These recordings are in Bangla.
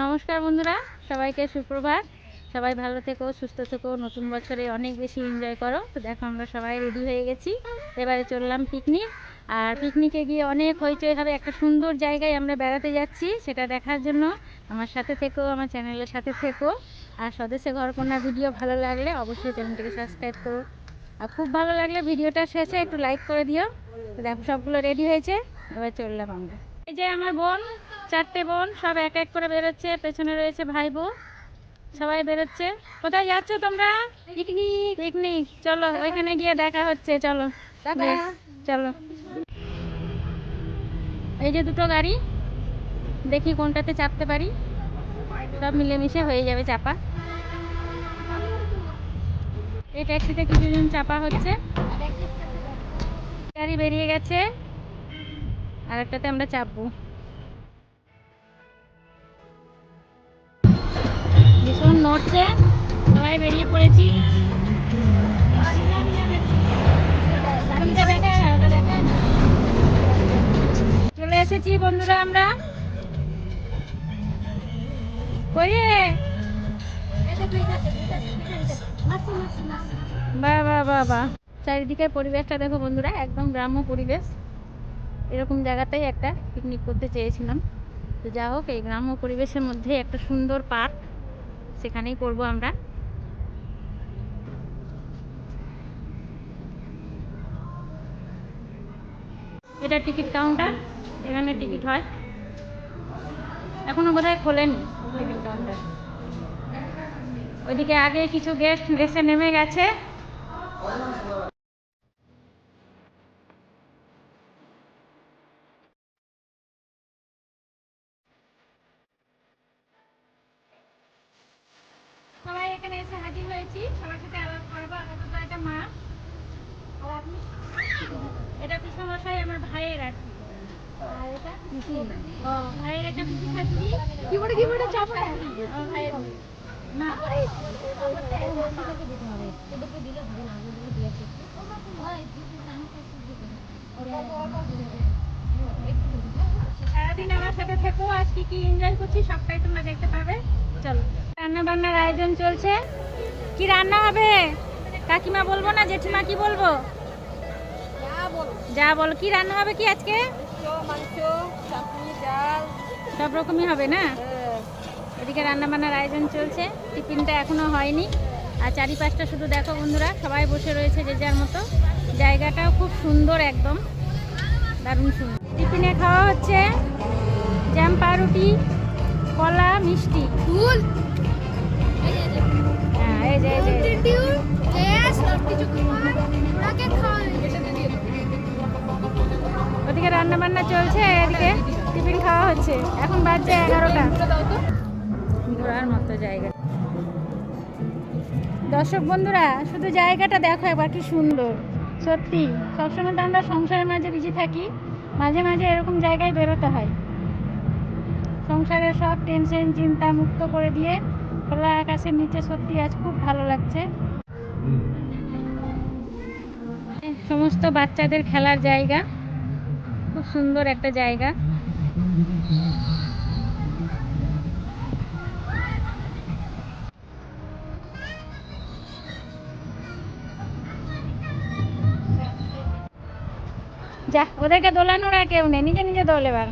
নমস্কার বন্ধুরা, সবাইকে সুপ্রভাত। সবাই ভালো থেকো, সুস্থ থেকো, নতুন বছরে অনেক বেশি এনজয় করো। তো দেখো, আমরা সবাই রেডি হয়ে গেছি। এবারে চললাম পিকনিক আর পিকনিকে গিয়ে অনেক হইচই হবে। একটা সুন্দর জায়গায় আমরা বেড়াতে যাচ্ছি, সেটা দেখার জন্য। আমার সাথে থেকো, আমার চ্যানেলের সাথে থেকো। আর সদস্য ঘরকন্যা ভিডিও ভালো লাগলে অবশ্যই চ্যানেলটিকে সাবস্ক্রাইব করো। আর খুব ভালো লাগলে ভিডিওটা শেষে একটু লাইক করে দিও। দেখো, সবগুলো রেডি হয়েছে। এবার চললাম আমরা। এই যে আমার বোন চারটে বোন সব এক এক করে বেরোচ্ছে। পেছনে রয়েছে ভাই বোন সবাই বেরোচ্ছে। কোথায় যাচ্ছ তোমরা? পিকনিক। পিকনিক। চলো ওইখানে গিয়ে দেখা হচ্ছে। চলো। চলো। এই যে দুটো গাড়ি দেখি কোনটাতে চাপতে পারি। সব মিলেমিশে হয়ে যাবে চাপা। এই ট্যাক্সিতে কিছুজন চাপা হচ্ছে। গাড়ি বেরিয়ে গেছে। আর একটাতে আমরা চাপবো। ভীষণ নড়ছে। সবাই বেরিয়ে পড়েছি। চলে এসেছি বন্ধুরা আমরা। বাহ বাহ বাহ চারিদিকের পরিবেশটা দেখো বন্ধুরা, একদম গ্রাম্য পরিবেশ। এরকম জায়গাতেই একটা পিকনিক করতে চেয়েছিলাম। তো যা হোক, এই গ্রাম্য পরিবেশের মধ্যে একটা সুন্দর পার্ক সেখানেই করব আমরা। এটা টিকিট কাউন্টার, এখানে টিকিট হয়। এখনও বোধহয় খোলেনি টিকিট কাউন্টার। ওইদিকে আগে কিছু গেস্ট গেসে নেমে গেছে সবাই এখানে সবার সাথে আলাপ করব আপাতত এটা মা। আর আপনি? এটা পিসমশাই আমার ভাইয়ের আর কি। আর এটা? ভাইয়ের একটা পিসি খাচ্ছি। কি বলে কি বলে চাপ ভাইয়ের না। সারাদিন আমার সাথে থেকো আজ কি কি এনজয় করছি সবটাই তোমরা দেখতে পাবে। চলো। রান্না বান্নার আয়োজন চলছে। কি রান্না হবে? কাকিমা বলব না জেঠিমা কি বলব? যা বলো। কি রান্না হবে কি আজকে? ডাল। সব রকমই হবে না? এদিকে রান্না বান্নার আয়োজন চলছে টিফিনটা এখনও হয়নি। আর চারিপাশটা শুধু দেখো বন্ধুরা সবাই বসে রয়েছে যে যার মতো। জায়গাটাও খুব সুন্দর একদম দারুণ সুন্দর। টিফিনে খাওয়া হচ্ছে জ্যাম পাউরুটি কলা মিষ্টি। ফুল? ওদিকে রান্না বান্না চলছে, এদিকে টিফিন খাওয়া হচ্ছে। এখন বাজছে এগারোটা। ঘোরার মতো জায়গা। দর্শক বন্ধুরা, শুধু জায়গাটা দেখো একবার, কি সুন্দর। সত্যি, সবসময় তো আমরা সংসারের মাঝে বিজি থাকি, মাঝে মাঝে এরকম জায়গায় বেরোতে হয়। সংসারের সব টেনশন চিন্তা মুক্ত করে দিয়ে খোলা আকাশের নিচে সত্যি আজ খুব ভালো লাগছে। সমস্ত বাচ্চাদের খেলার জায়গা খুব সুন্দর একটা জায়গা। যা ওদেরকে দোলানোর কেউ নেই নিজে নিজে দোল এবার।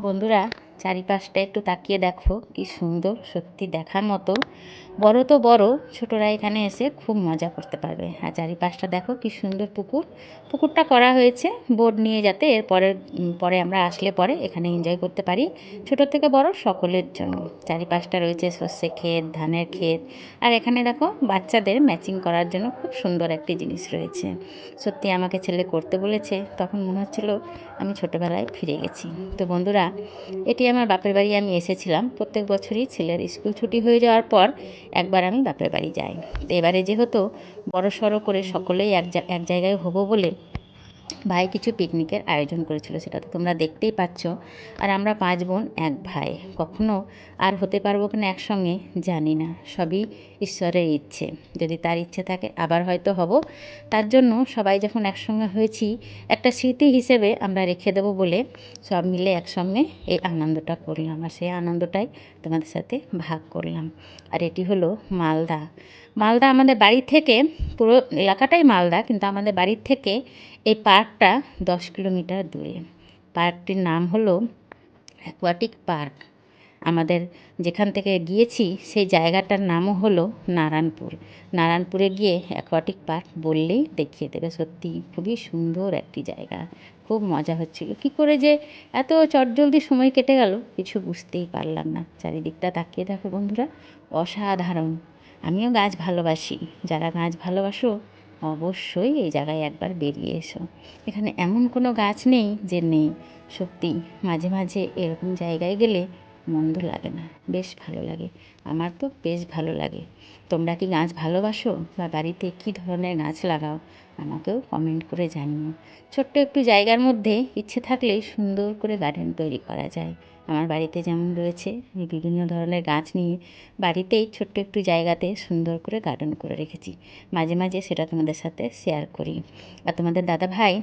বন্ধুরা চারিপাশটা একটু তাকিয়ে দেখো, কি সুন্দর সত্যি দেখার মতো। বড় তো বড়, ছোটরা এখানে এসে খুব মজা করতে পারবে। আর চারিপাশটা দেখো, কি সুন্দর পুকুর। পুকুরটা করা হয়েছে বোর্ড নিয়ে যাতে এরপরে পরে আমরা আসলে পরে এখানে এনজয় করতে পারি। ছোট থেকে বড় সকলের জন্য। চারিপাশটা রয়েছে সর্ষে ক্ষেত, ধানের ক্ষেত। আর এখানে দেখো, বাচ্চাদের ম্যাচিং করার জন্য খুব সুন্দর একটি জিনিস রয়েছে। সত্যি আমাকে ছেলে করতে বলেছে, তখন মনে হচ্ছিল আমি ছোটোবেলায় ফিরে গেছি। তো বন্ধুরা, এটি আমার বাপের বাড়ি আমি এসেছিলাম। প্রত্যেক বছরই ছেলের স্কুল ছুটি হয়ে যাওয়ার পর একবার আমি বাপের বাড়ি যাই। এবারে যেহেতু বড় সড়ো করে সকলেই এক এক জায়গায় হব বলে ভাই কিছু পিকনিকের আয়োজন করেছিল, সেটা তো তোমরা দেখতেই পাচ্ছ। আর আমরা পাঁচ বোন, এক ভাই। কখনো আর হতে পারব কিনা একসঙ্গে জানি না। সবই ঈশ্বরের ইচ্ছে। যদি তার ইচ্ছে থাকে, আবার হয়তো হব। তার জন্য সবাই যখন একসঙ্গে হয়েছি, একটা স্মৃতি হিসেবে আমরা রেখে দেবো বলে সব মিলে একসঙ্গে এই আনন্দটা করলাম। আর সেই আনন্দটাই তোমাদের সাথে ভাগ করলাম। আর এটি হলো মালদা। মালদা আমাদের বাড়ি থেকে, পুরো এলাকাটাই মালদা, কিন্তু আমাদের বাড়ির থেকে এই পার্কটা দশ কিলোমিটার দূরে। পার্কটির নাম হলো অ্যাকোয়াটিক পার্ক। আমাদের যেখান থেকে গিয়েছি, সেই জায়গাটার নামও হলো নারায়ণপুর। নারায়ণপুরে গিয়ে অ্যাকোয়াটিক পার্ক বললেই দেখিয়ে দেবে। সত্যি খুবই সুন্দর একটি জায়গা। খুব মজা হচ্ছিল। কী করে যে এত চটজলদি সময় কেটে গেল কিছু বুঝতেই পারলাম না। চারিদিকটা তাকিয়ে দেখো বন্ধুরা, অসাধারণ। আমিও গাছ ভালোবাসি। যারা গাছ ভালোবাসো অবশ্যই এই জায়গায় একবার বেরিয়ে এসো। এখানে এমন কোনো গাছ নেই যে নেই। সত্যি, মাঝে মাঝে এরকম জায়গায় গেলে মন্দ লাগে না। বেশ ভালো লাগে। আমার তো বেশ ভালো লাগে। তোমরা কি গাছ ভালোবাসো? বা বাড়িতে কী ধরনের গাছ লাগাও? আমাকেও কমেন্ট করে জানিও। ছোট্ট একটু জায়গার মধ্যে ইচ্ছে থাকলেই সুন্দর করে গার্ডেন তৈরি করা যায়। আমার বাড়িতে যেমন রয়েছে আমি বিভিন্ন ধরনের গাছ নিয়ে বাড়িতেই ছোট্ট একটু জায়গাতে সুন্দর করে গার্ডেন করে রেখেছি। মাঝে মাঝে সেটা তোমাদের সাথে শেয়ার করি। আর তোমাদের দাদা ভাই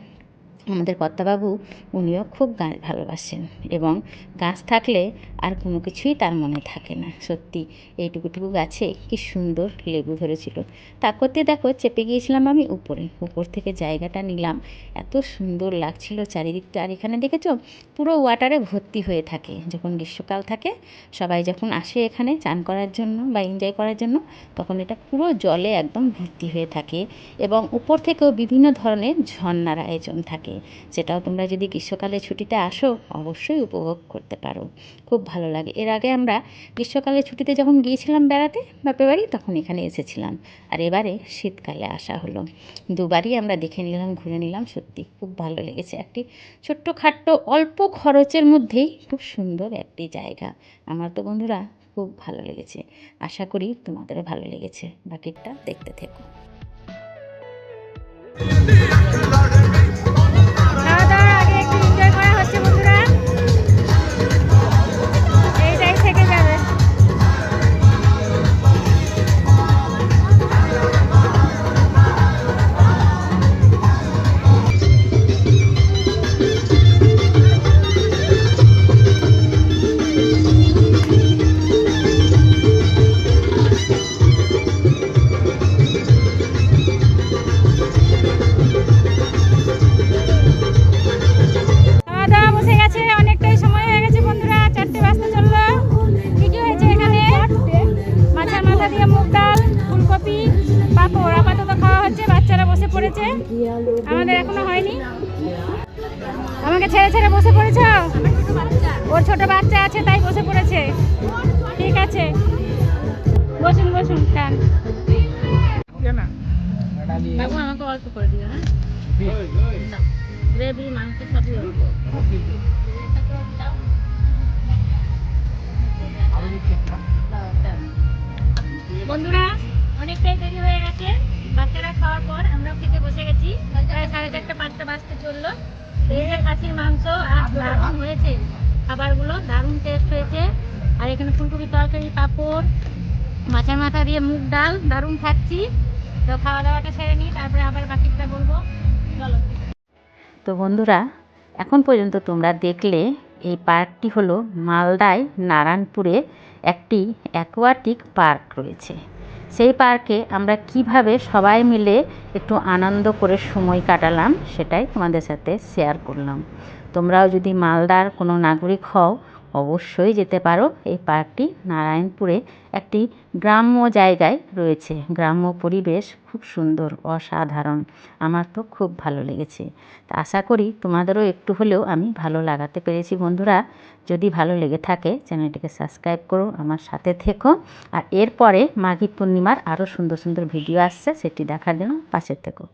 আমাদের কর্তাবাবু উনিও খুব গাছ ভালোবাসেন এবং গাছ থাকলে আর কোনো কিছুই তার মনে থাকে না। সত্যি, এইটুকুটুকু গাছে কি সুন্দর লেবু ধরেছিল। তা করতে দেখো, চেপে গিয়েছিলাম আমি উপরে। উপর থেকে জায়গাটা নিলাম, এত সুন্দর লাগছিল চারিদিকটা। আর এখানে দেখেছ, পুরো ওয়াটারে ভর্তি হয়ে থাকে। যখন গ্রীষ্মকাল থাকে, সবাই যখন আসে এখানে চান করার জন্য বা এনজয় করার জন্য, তখন এটা পুরো জলে একদম ভর্তি হয়ে থাকে এবং উপর থেকেও বিভিন্ন ধরনের ঝর্ণার আয়োজন থাকে। সেটাও তোমরা যদি গ্রীষ্মকালে ছুটিতে আসো, অবশ্যই উপভোগ করতে পারো। খুব ভালো লাগে। এর আগে আমরা গ্রীষ্মকালে ছুটিতে যখন গিয়েছিলাম বেড়াতে, বাপের বাড়ি, তখন এখানে এসেছিলাম। আর এবারে শীতকালে আসা হলো। দুবারই আমরা দেখে নিলাম, ঘুরে নিলাম, সত্যি খুব ভালো লেগেছে। একটি ছোট্ট খাট্ট, অল্প খরচের মধ্যেই খুব সুন্দর একটি জায়গা। আমার তো বন্ধুরা, খুব ভালো লেগেছে। আশা করি তোমাদেরও ভালো লেগেছে। বাকিটা দেখতে থেকো। গ্রেভি, মাংস সবই অল্প বন্ধুরা, অনেকটাই দেরি হয়ে গেছে। বাচ্চারা খাওয়ার পর আমরাও খেতে বসে গেছি। প্রায় সাড়ে চারটে, পাঁচটা বাজতে চলল। এই খাসির মাংস আর দারুণ হয়েছে। খাবারগুলো দারুণ টেস্ট হয়েছে। আর এখানে ফুলকপি তরকারি, পাঁপড়, মাছের মাথা দিয়ে মুগ ডাল, দারুণ খাচ্ছি। তো খাওয়া দাওয়াটা সেরে নিই, তারপরে আবার বাকিটা বলব। তো বন্ধুরা, এখন পর্যন্ত তোমরা দেখলে এই পার্কটি হলো মালদায় নারায়ণপুরে একটি অ্যাকোয়াটিক পার্ক রয়েছে। সেই পার্কে আমরা কীভাবে সবাই মিলে একটু আনন্দ করে সময় কাটালাম সেটাই তোমাদের সাথে শেয়ার করলাম। তোমরাও যদি মালদার কোনো নাগরিক হও অবশ্যই যেতে পারো। এই পার্কটি নারায়ণপুরে একটি গ্রাম্য জায়গায় রয়েছে। গ্রাম্য পরিবেশ খুব সুন্দর, অসাধারণ। আমার তো খুব ভালো লেগেছে। তা আশা করি তোমাদেরও একটু হলেও আমি ভালো লাগাতে পেরেছি। বন্ধুরা, যদি ভালো লেগে থাকে, চ্যানেলটিকে সাবস্ক্রাইব করো, আমার সাথে থেকো। আর এরপরে মাঘী পূর্ণিমার আরও সুন্দর সুন্দর ভিডিও আসছে, সেটি দেখার জন্য পাশে থেকো।